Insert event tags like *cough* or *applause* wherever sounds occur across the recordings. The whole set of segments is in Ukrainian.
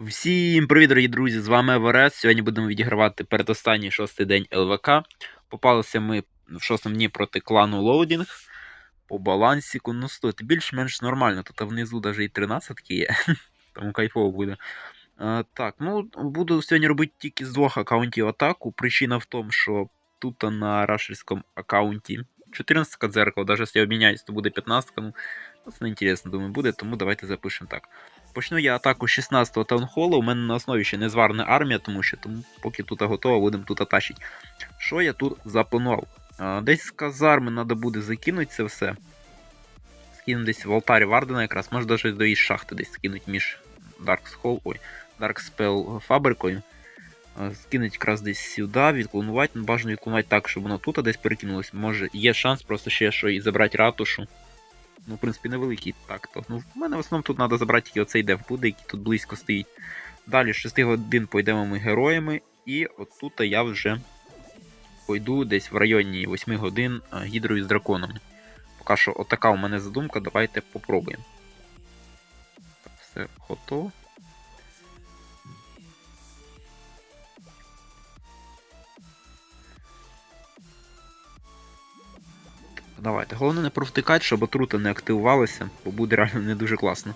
Всім привіт, дорогі друзі! З вами Еверест. Сьогодні будемо відігравати передостанній шостий день ЛВК. Попалися ми в шостому дні проти клану Лоудінг. По балансіку, ну стоїть більш-менш нормально. Тут внизу навіть і 13 є, *laughs* тому кайфово буде. А, так, ну буду сьогодні робити тільки з двох аккаунтів атаку. Причина в тому, що тут на рашерському аккаунті 14 дзеркало, навіть якщо я обміняюсь, то буде 15. Ну, це не думаю, буде, тому давайте запишемо так. Почну я атаку 16-го таунхолу. У мене на основі ще не зварна армія, тому що тому, поки тут готова, будемо тут атачити. Що я тут запланував? Десь з казарми треба буде закинути це все. Скину десь в алтарі Вардена якраз, може навіть до її шахти десь скинуть між Dark Dark Spell фабрикою. Скинуть якраз десь сюди, відклонувати. Ну, бажано відклонувати так, щоб воно тут десь перекинулось. Може є шанс просто ще що і забрати ратушу. Ну, в принципі, невеликий так-то. Ну, в мене в основному тут треба забрати тільки оцей деф буде, який тут близько стоїть. Далі з 6 годин пойдемо ми героями, і отут я вже пойду десь в районі 8 годин а, гідрою з драконами. Поки що отака у мене задумка, давайте попробуємо. Все готово. Давайте. Головне не провтикати, щоб отрута не активувалася, бо буде реально не дуже класно.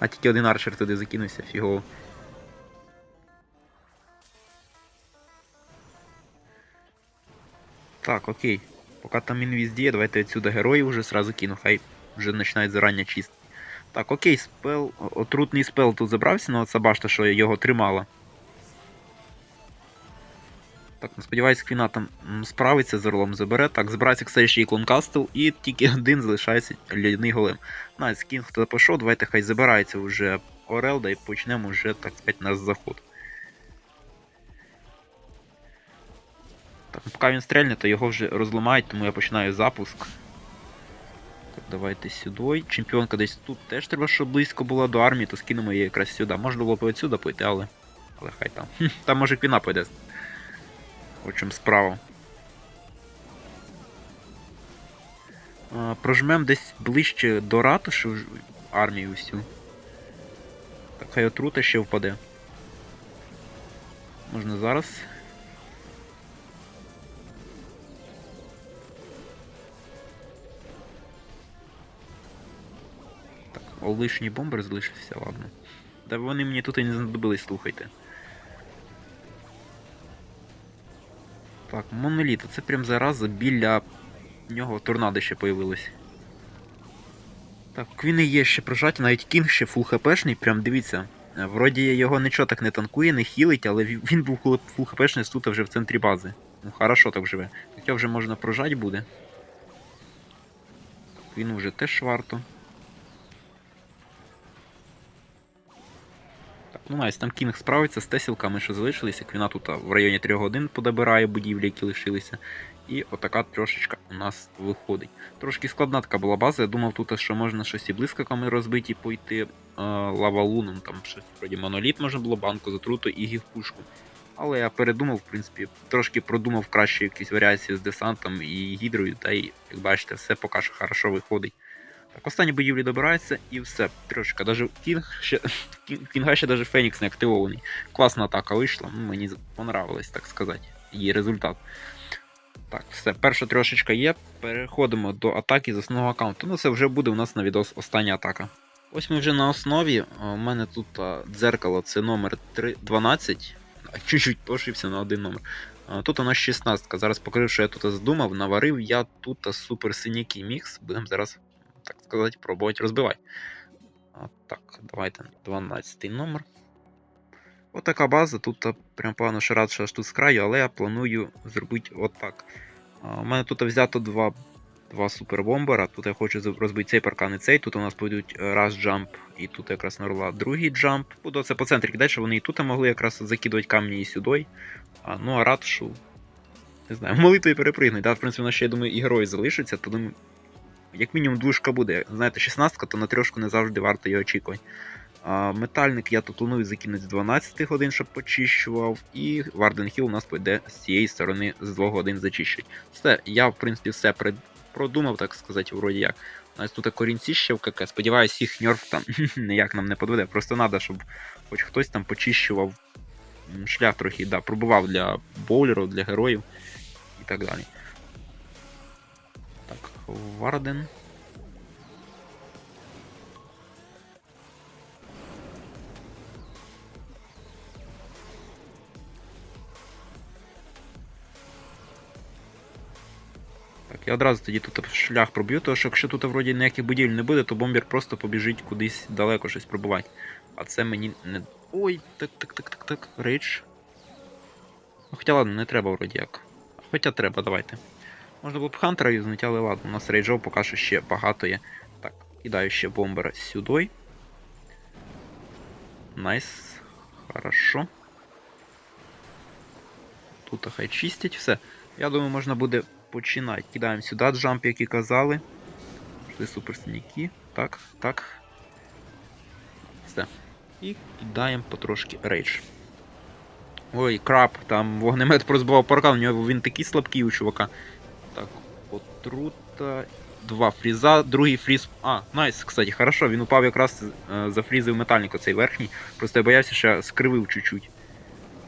А тільки один арчер туди закинувся, фігово. Так, окей. Поки там інвіз діє, давайте відсюди героїв вже сразу кину, хай вже починають зарання чистити. Так, окей, спел. Отрутний спел тут забрався, ну оця башта, що його тримала. Так, ну сподіваюсь, Квіна там справиться з орлом забере. Так, збирається кстати, ще і клонкастл, і тільки один залишається лядяний голем. Найс, кінг туди пішов, давайте хай забирається вже Орел, да і почнемо вже, так сказати, наш заход. Так, поки він стрельне, то його вже розламають, тому я починаю запуск. Давайте сюди. Чемпіонка десь тут теж треба, щоб близько була до армії, то скинемо її якраз сюди. Можна було б отсюди пойти, але. Але хай там. Там може квіна пойде. Чим справа. Прожмем десь ближче до ратуші армію всю. Так, хай отрута ще впаде. Можна зараз. О, лишній бомбер залишився, ладно. Та вони мені тут і не знадобились, слухайте. Так, моноліт, це прям зараза біля нього торнадо ще появилось. Так, квіни є ще прожаті, навіть кінг ще фул хпшний, прям дивіться. Вроді його нічого так не танкує, не хілить, але він був фул- хпшний тут вже в центрі бази. Ну хорошо так живе. Так вже можна прожати буде. Він вже теж варто. Ну найс, там кінг справиться з тесілками, що залишилися. Квіна тут в районі 3 годин подобирає будівлі, які лишилися. І отака трошечка у нас виходить. Трошки складна така була база. Я думав тут, що можна щось і блискавками розбити, і пойти лавалуном, там щось вроді моноліт можна було, банку затруту і гівпушку. Але я передумав, в принципі, трошки продумав краще якісь варіації з десантом і гідрою, та й, як бачите, все поки що хорошо виходить. Так, останні будівлі добираються і все. Трошки, даже кінг ще, *laughs* кінга ще даже Фенікс не активований. Класна атака вийшла, мені понравилось, так сказати, її результат. Так, все, перша трошечка є. Переходимо до атаки з основного аккаунту. Ну, це вже буде у нас на відос остання атака. Ось ми вже на основі. У мене тут дзеркало, це номер 3, 12. А, Чуть-чуть пошився на один номер. Тут у нас 16. Зараз покажу, що я тут задумав. Наварив я тут супер синякий мікс. Будемо зараз, так сказати, пробувати розбивати. А, так, давайте 12 номер. Отака база. Тут прям погано що рад, що аж тут з краю, але я планую зробити отак. У мене тут взято два, два супербомбера. Тут я хочу розбити цей паркан і цей. Тут у нас пойдуть е, раз джамп, і тут якраз на другий джамп. Буду це по центрі кидати, щоб вони і тут могли якраз закидувати камні і сюди. Ну а ратушу. Не знаю, *laughs* молитвою перепригнуть. Да? В принципі, у нас ще, я думаю, і герої залишаться, то думаю, як мінімум двушка буде. Знаєте, 16 то на трьошку не завжди варто її очікувати. А, метальник я тут планую закинути з 12 годин, щоб почищував. І Варден Хіл у нас пойде з цієї сторони з 2 годин зачищать. Все, я, в принципі, все продумав, так сказати, вроді як. У нас тут корінці ще в КК. Сподіваюсь, їх нерв там *laughs* ніяк нам не подведе. Просто треба, щоб хоч хтось там почищував шлях трохи, да, пробував для боулерів, для героїв і так далі. Варден. Так, я одразу тоді тут шлях проб'ю, тому що якщо тут вроді ніяких будівель не буде, то бомбер просто побіжить кудись далеко щось пробувати. А це мені не. Ой, так, так, так, так, так, рейдж. Ну, хоча ладно, не треба вроді як. Хоча треба, давайте. Можна було б хантера юзнути, але ладно, у нас рейджов поки що ще багато є. Так, кидаю ще бомбера сюди. Найс. Хорошо. Тут хай чистять все. Я думаю, можна буде починати. Кидаємо сюди джамп, як і казали. Пішли суперсніки. Так, так. Все. І кидаємо потрошки рейдж. Ой, краб, там вогнемет прозбивав паркан, у нього він такий слабкий у чувака. Так, отрута. Два фріза, другий фріз. А, найс, кстати, хорошо, він упав якраз е, зафрізив метальник оцей верхній. Просто я боявся, що я скривив чуть-чуть.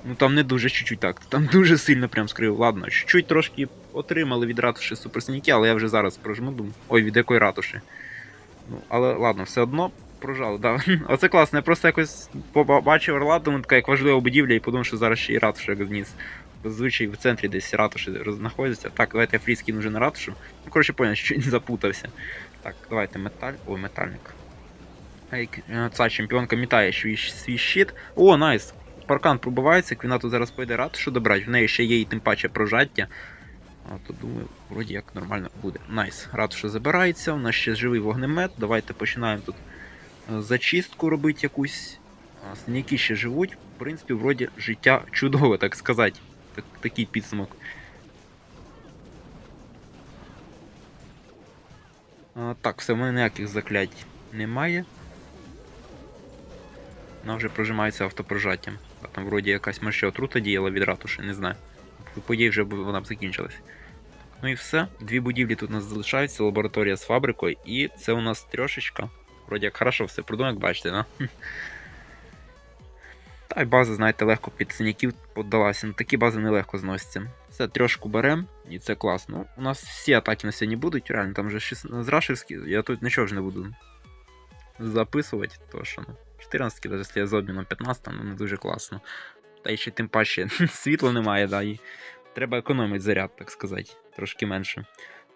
Ну там не дуже чуть-чуть так. Там *laughs* дуже сильно прям скривив. Ладно, чуть-чуть трошки отримали від ратуші суперсніки, але я вже зараз прожму думаю. Ой, від якої ратуші. Ну, але ладно, все одно прожали. Да. *laughs* Оце класно, я просто якось побачив орла, думаю, така як важлива будівля, і подумав, що зараз ще і ратуша зніс. Зазвичай в центрі десь ратуші знаходяться. Так, давайте я фріз кину вже на ратушу. Ну, коротше, понял, що не запутався. Так, давайте металь. Ой, метальник. Е, Ця чемпіонка мітає свій, щит. О, найс! Паркан пробивається, Квіна тут зараз пойде ратушу добрати, в неї ще є і тим паче прожаття. А то думаю, вроді як нормально буде. Найс. Ратуша забирається, у нас ще живий вогнемет. Давайте починаємо тут е, зачистку робити якусь. Синяки ще живуть. В принципі, вроді життя чудове, так сказати. Так, такий підсумок. А, так, все, в мене ніяких заклять немає. Вона вже прожимається автопрожаттям. А там вроді якась мерща отрута діяла від ратуші, не знаю. По події вже вона б закінчилась. Ну і все. Дві будівлі тут у нас залишаються, лабораторія з фабрикою, і це у нас трьошечка. Вроді як хорошо все придумав, як бачите, да? Та й база, знаєте, легко під синяків поддалася. Такі бази нелегко зносяться. Все, трьошку берем, і це класно. У нас всі атаки на сьогодні будуть, реально, там вже 16 з я тут нічого вже не буду записувати, то що ну. 14 навіть якщо я з обміном 15, ну не дуже класно. Та ще тим паче *laughs* світла немає, да, і треба економити заряд, так сказати, трошки менше.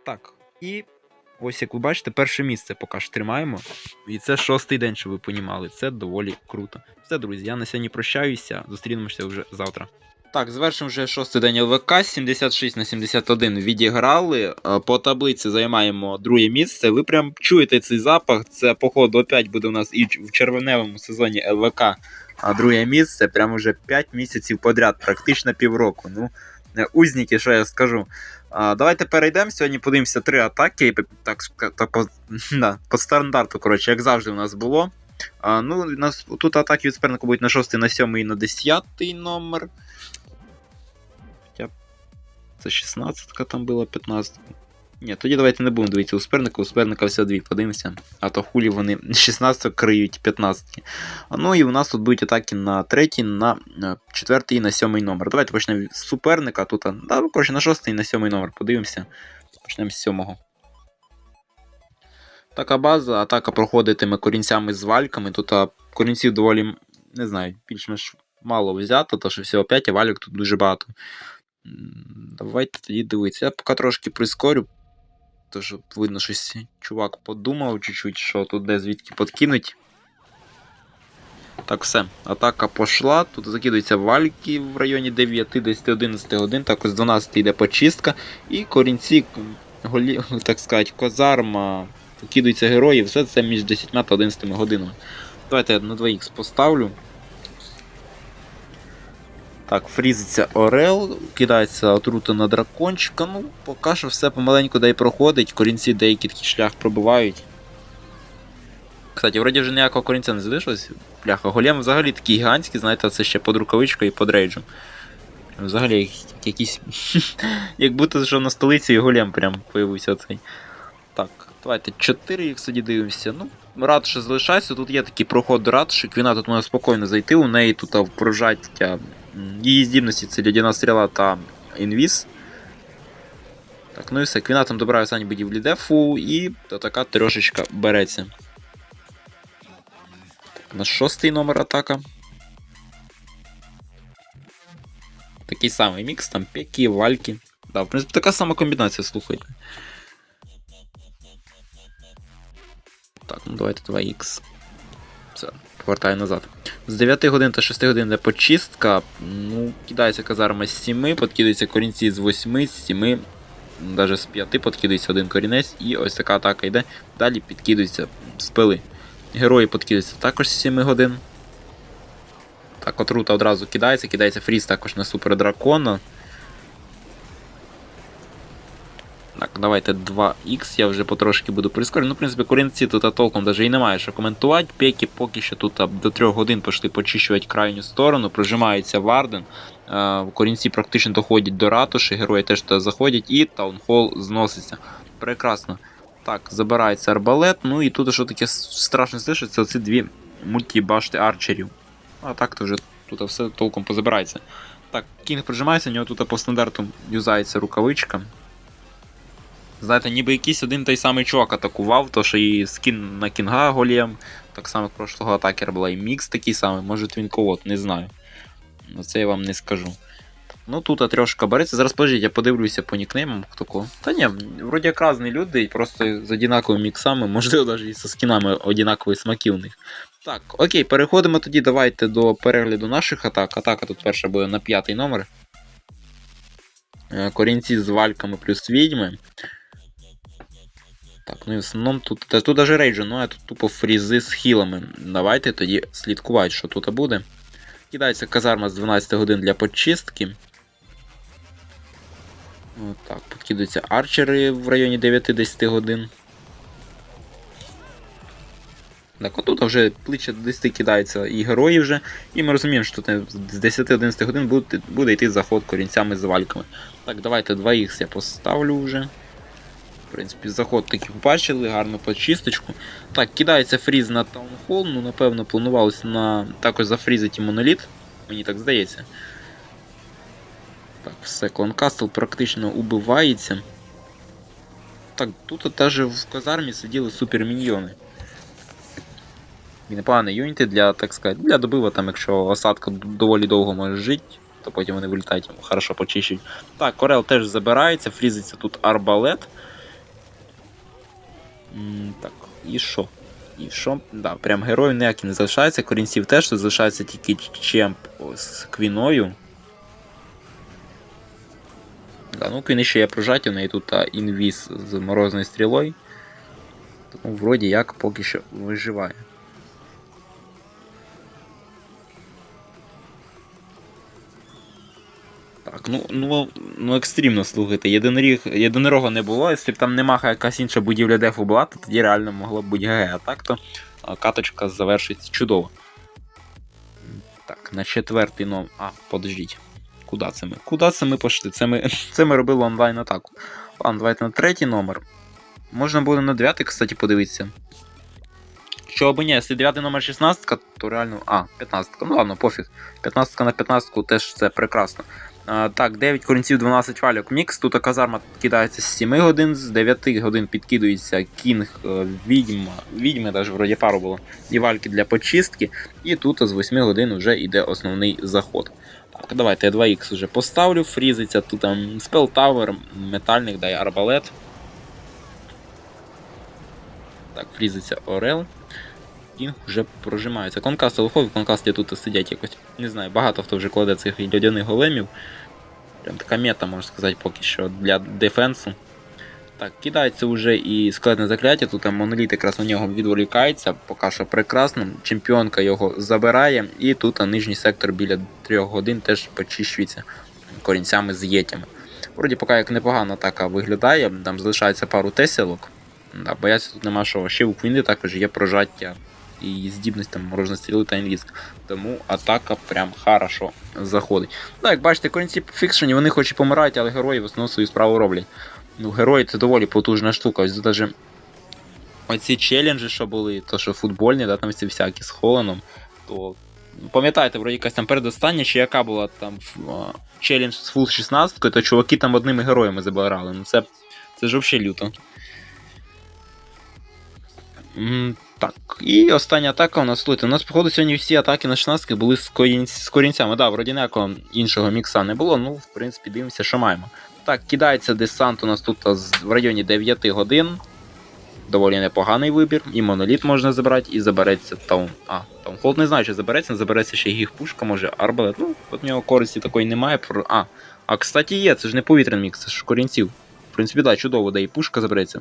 Так, і ось як ви бачите, перше місце поки що тримаємо. І це шостий день, щоб ви понімали. Це доволі круто. Все, друзі, я на сьогодні прощаюся. Зустрінемося вже завтра. Так, завершимо вже шостий день ЛВК, 76 на 71 відіграли. Е, По таблиці займаємо друге місце. Ви прям чуєте цей запах. Це, походу, опять буде у нас і в червневому сезоні ЛВК. А друге місце прямо вже 5 місяців подряд, практично півроку. Ну, узники, що я скажу. А, давайте перейдемо. Сьогодні подивимося три атаки. Так, так по, *laughs* да, по стандарту, коротше, як завжди у нас було. А, ну, у нас тут атаки від суперника будуть на 6, на 7 і на 10 номер. Хоча це 16 там була, 15. Ні, тоді давайте не будемо дивитися у суперника, у суперника все дві, подивимося. А то хулі вони *laughs* 16 криють 15. А, Ну і у нас тут будуть атаки на 3, на 4 і на 7 номер. Давайте почнемо з суперника. Тут, да, ну, коротше, на 6 і на 7 номер. Подивимося. Почнемо з 7. Така база, атака проходитиме корінцями з вальками. Тут корінців доволі, не знаю, більш-менш мало взято, тому що всього 5, а валік тут дуже багато. Давайте тоді дивитися. Я поки трошки прискорю. То щоб видно, щось чувак подумав чуть-чуть, що тут де звідки подкинуть. Так, все. Атака пошла. Тут закидуються вальки в районі 9, 10, 11 годин. Так, ось 12 йде почистка. І корінці, голі, так сказати, козарма, кидаються герої. Все це між 10 та 11 годинами. Давайте я на 2х поставлю. Так, фрізиться Орел, кидається отрута на дракончика. Ну, поки що все помаленьку дай проходить, корінці деякий такий шлях пробивають. Кстати, вроді вже ніякого корінця не залишилось. Бляха, голем взагалі такий гігантський, знаєте, це ще під рукавичкою і під рейджем. Взагалі як- якийсь. *laughs* Як будто що на столиці і голем прям появився цей. Так, давайте 4 їх тоді дивимося. Ну, ратуша залишається. Тут є такий проход до ратуші. Квіна тут може спокійно зайти. У неї тут прожаття. м, Її здібності це лядяна стріла та інвіз. Так, ну і все, Квіна там добирає останні будівлі дефу, і така трошечка береться. Так, на шостий номер атака. Такий самий мікс, там пеки, вальки. Да, в принципі, така сама комбінація, слухайте. Так, ну давайте 2х. Все, Повертаю назад. З 9 годин та 6 годин йде почистка. Ну, кидається казарма з 7, подкидається корінці з 8, з 7, навіть з 5 подкидається один корінець, і ось така атака йде. Далі підкидаються спили. Герої подкидаються також з 7 годин. Так, отрута одразу кидається, кидається фріз також на супер Так, давайте 2х, я вже потрошки буду прискорювати. Ну, в принципі, корінці тут толком навіть і немає що коментувати. Пеки поки що тут до 3 годин пішли почищувати крайню сторону, прожимається Варден. Корінці практично доходять до ратуші, герої теж туди заходять, і таунхол зноситься. Прекрасно. Так, забирається арбалет. Ну і тут що таке страшно слышиться, це дві мультібашти арчерів. А так то вже тут все толком позабирається. Так, кінг прижимається, у нього тут по стандарту юзається рукавичка. Знаєте, ніби якийсь один той самий чувак атакував, то що і скін на кінга голем, так само прошлого атакера була і мікс такий самий, може він кого, не знаю. Ну це я вам не скажу. Ну тут трьошка береться. Зараз подождіть, я подивлюся по нікнеймам, хто кого. Та ні, вроді як різні люди, просто з однаковими міксами, можливо, навіть і зі скінами однакові смаки у них. Так, окей, переходимо тоді. Давайте до перегляду наших атак. Атака тут перша буде на п'ятий номер. Е, Корінці з вальками плюс відьми. Так, ну і в основному тут. Та тут даже рейджу, ну а тут тупо фрізи з хілами. Давайте тоді слідкувати, що тут буде. Кидається казарма з 12 годин для почистки. Отак, підкидаються арчери в районі 9-10 годин. Так, отут вже до 10 кидається і герої вже. І ми розуміємо, що з 10-11 годин буде, буде йти заход корінцями з вальками. Так, давайте 2х я поставлю вже. В принципі, заход такий побачили, гарну почисточку. Так, кидається фріз на таунхол, ну напевно планувалося на також зафрізити моноліт, мені так здається. Так, все, кланкастл практично убивається. Так, тут теж в казармі сиділи суперміньйони. І непогані юніти для, так сказати, для добива, там, якщо осадка доволі довго може жити, то потім вони вилітають, хорошо почищують. Так, Корел теж забирається, фрізиться тут арбалет. Так, і що? І що? Да, прям героїв ніякі не залишається. Корінців теж залишається тільки чемп з квіною. Да, ну квіни ще є прожаті, в неї тут а, інвіз з морозною стрілою. Тому вроді як поки що виживає. Так, ну, ну, ну екстремно слухайте. Єдиноріг, єдинорога не було, якщо б там нема якась інша будівля дефу була, то тоді реально могло б бути ГГ. А так то каточка завершиться чудово. Так, на четвертий номер. А, подождіть. Куди це ми? Куди це ми пішли? Це ми, *laughs* це ми робили онлайн атаку. Ладно, давайте на третій номер. Можна буде на дев'ятий, кстати, подивитися. Що або ні, якщо 9 номер 16, то реально. А, 15. Ну ладно, пофіг. 15 на 15 теж це прекрасно. Так, 9 корінців, 12 валюк мікс. Тут казарма кидається з 7 годин, з 9 годин підкидується кінг, е, відьма, відьми, навіть вроді пару було, і вальки для почистки. І тут з 8 годин вже йде основний заход. Так, давайте я 2х вже поставлю, фрізиться, тут там спел тавер, метальник, дай арбалет. Так, фрізиться Орел. Кінг вже прожимається. Конкасти виходить, конкасти тут сидять якось. Не знаю, багато хто вже кладе цих льодяних големів. Прям така мета, можна сказати, поки що для дефенсу. Так, кидається вже і складне закляття, тут там моноліт якраз на нього відволікається, поки що прекрасно. Чемпіонка його забирає, і тут нижній сектор біля 3 годин теж почищується корінцями з єтями. Вроді поки як непогана атака виглядає, там залишається пару теселок. Да, бояться тут нема що. Ще у Квінди також є прожаття і здібність там можна стріли та. Тому атака прям хорошо заходить. Ну, як бачите, корінці фікшені, вони хоч і помирають, але герої в основному свою справу роблять. Ну, герої це доволі потужна штука. Ось даже оці челенджі, що були, то що футбольні, да, там ці всякі з Холаном, то пам'ятаєте, вроді якась там передостання, чи яка була там а, челендж з фул 16, то чуваки там одними героями забирали. Ну це, це ж взагалі люто. Так, і остання атака у нас слухайте, У нас, походу, сьогодні всі атаки на 16 були з, корінь... з корінцями. Да, вроді ніякого іншого мікса не було, ну, в принципі, дивимося, що маємо. Так, кидається десант у нас тут в районі 9 годин. Доволі непоганий вибір. І моноліт можна забрати, і забереться таун. А, таунхолд не знаю, чи забереться, забереться ще гіг пушка, може арбалет. Ну, от в нього користі такої немає. А, а кстати, є, це ж не повітряний мікс, це ж корінців. В принципі, да, чудово, де і пушка забереться.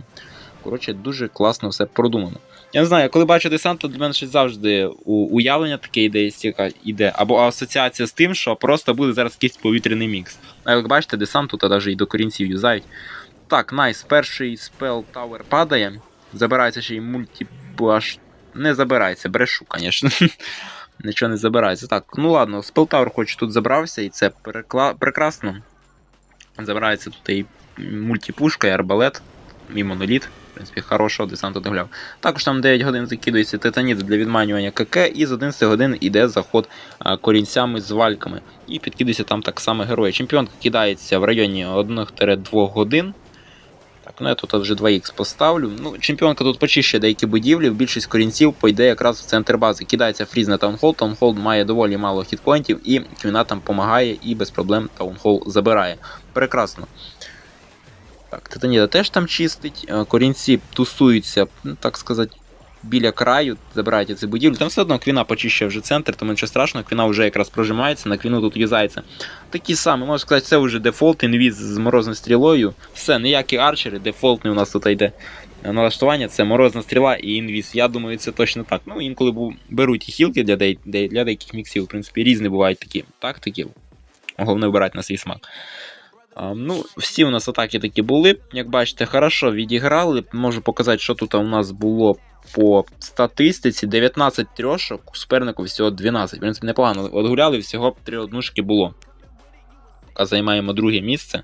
Коротше, дуже класно все продумано. Я не знаю, коли бачу десант, для мене щось завжди уявлення таке іде, яка іде, або асоціація з тим, що просто буде зараз якийсь повітряний мікс. А як бачите, десант тут навіть і до корінців юзають. Так, найс, перший спел Tower падає. Забирається ще й мультібаш. Не забирається, брешу, звісно. *laughs* Нічого не забирається. Так, ну ладно, спел Tower хоч тут забрався, і це перекла... прекрасно. Забирається тут і мультипушка, і арбалет, і моноліт. Принципі, хорошого десанту догляв. Також там 9 годин закидується титаніт для відманювання КК, і з 11 годин йде заход корінцями з вальками. І підкидується там так само герої. Чемпіонка кидається в районі 1-2 годин. Так, ну я тут вже 2х поставлю. Ну, чемпіонка тут почищує деякі будівлі, більшість корінців пойде якраз в центр бази. Кидається фріз на таунхол. Таунхол має доволі мало хітпоінтів, і квіна там допомагає і без проблем таунхол забирає. Прекрасно. Так, Титаніда теж там чистить. Е, Корінці тусуються, ну, так сказати, біля краю, забирають ці будівлі. Там все одно квіна почищує вже центр, тому нічого страшного, квіна вже якраз прожимається, на квіну тут юзається. Такі самі, можна сказати, це вже дефолт, інвіз з морозною стрілою. Все, ніякі арчери, дефолтний у нас тут йде налаштування, це морозна стріла і інвіз. Я думаю, це точно так. Ну, інколи беруть і хілки для, де- для деяких міксів, в принципі, різні бувають такі тактики. Головне вибирати на свій смак. Ну, всі у нас атаки такі були. Як бачите, хорошо відіграли. Можу показати, що тут у нас було по статистиці. 19 трьошок, у супернику всього 12. В принципі, непогано. От гуляли, всього 3 однушки було. А займаємо друге місце.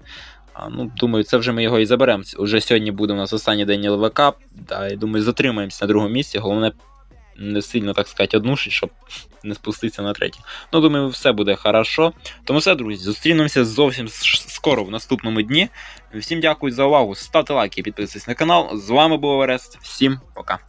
А, ну, думаю, це вже ми його і заберемо. Уже сьогодні буде у нас останній день ЛВК. Да, і думаю, затримаємося на другому місці. Головне не сильно, так сказати, однушить, щоб не спуститися на третє. Ну, думаю, все буде хорошо. Тому все, друзі, зустрінемося зовсім скоро в наступному дні. Всім дякую за увагу. Ставте лайки підписуйтесь на канал. З вами був Орест. Всім пока.